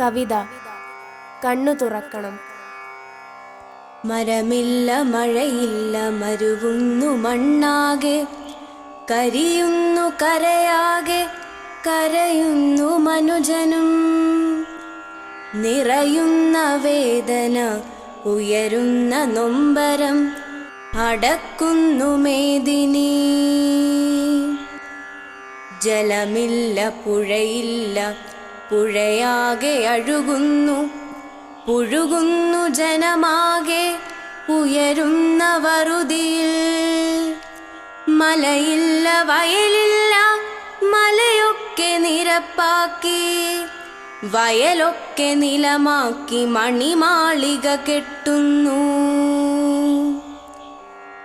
കവിത. കണ്ണു തുറക്കണം. മരമില്ല മഴയില്ല മരുവുന്നു മണ്ണാകെ. കരിയുന്നു കരയാകെ കരയുന്നു മനുജനും. നിറയുന്ന വേദന ഉയരുന്ന നൊമ്പരം അടക്കുന്നു മേദിനി. ജലമില്ല പുഴയില്ല പുഴയാകെ അഴുകുന്നു പുഴുകുന്നു ജനമാകെ ഉയരുന്ന വറുതിയിൽ. മലയില്ല വയലില്ല മലയൊക്കെ നിരപ്പാക്കി വയലൊക്കെ നിലമാക്കി മണിമാളിക കെട്ടുന്നു.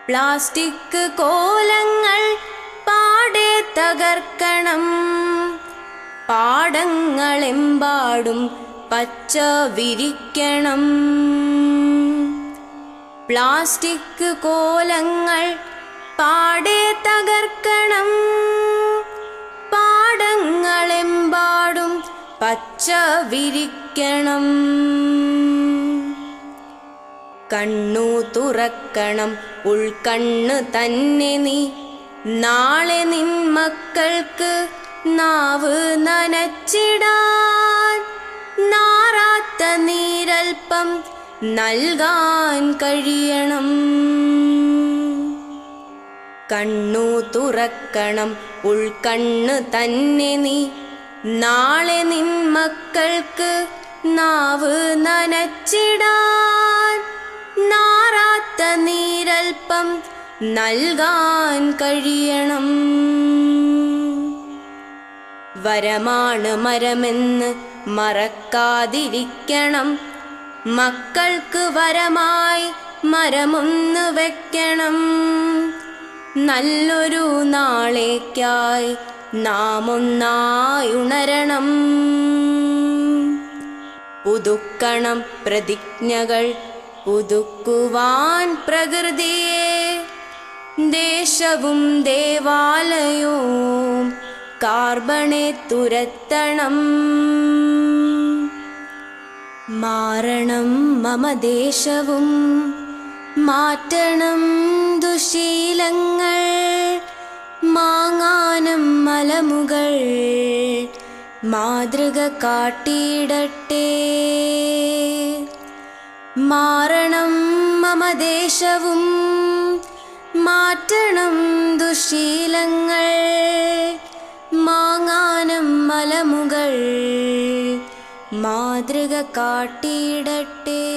പ്ലാസ്റ്റിക് കോലങ്ങൾ പാടെ തകർക്കണം. പാടങ്ങളെമ്പാടും പച്ച വിരിക്കണം പ്ലാസ്റ്റിക് കോലങ്ങൾ പാടെ തകർക്കണം. പാടങ്ങളെമ്പാടും പച്ച വിരിക്കണം കണ്ണു തുറക്കണം ഉൾക്കണ്ണ് തന്നെ നീ. നാളെ നിൻ മക്കൾക്ക് നാവ് നനച്ചിടാൻ നാറാത്ത നീരൽപ്പം നൽകാൻ കഴിയണം. കണ്ണു തുറക്കണം ഉൾക്കണ്ണ് തന്നെ നീ. നാളെ നിൻ മക്കൾക്ക് നാവ് നനച്ചിടാൻ നാറാത്ത നീരൽപ്പം നൽകാൻ കഴിയണം. വരമാണ് മരമെന്ന് മറക്കാതിരിക്കണം. മക്കൾക്ക് വരമായി മരമൊന്ന് വെക്കണം. നല്ലൊരു നാളേക്കായി നാം ഒന്നായി ഉണരണം പുതുക്കണം പ്രതിജ്ഞകൾ പുതുക്കുവാൻ പ്രകൃതിയെ. ദേശവും ദേവാലയവും തുരത്തണം. മാറണം മമ ദേശവും. മാറ്റണം ദുശീലങ്ങൾ. മാങ്ങാനം മലമുകൾ. മാതൃക കാട്ടിയിടട്ടെ. മാറണം മമ ദേശവും. മാറ്റണം ദുശീലങ്ങൾ. മാങ്ങാനം മലമുകൾ മാതൃക കാട്ടിയിടട്ടെ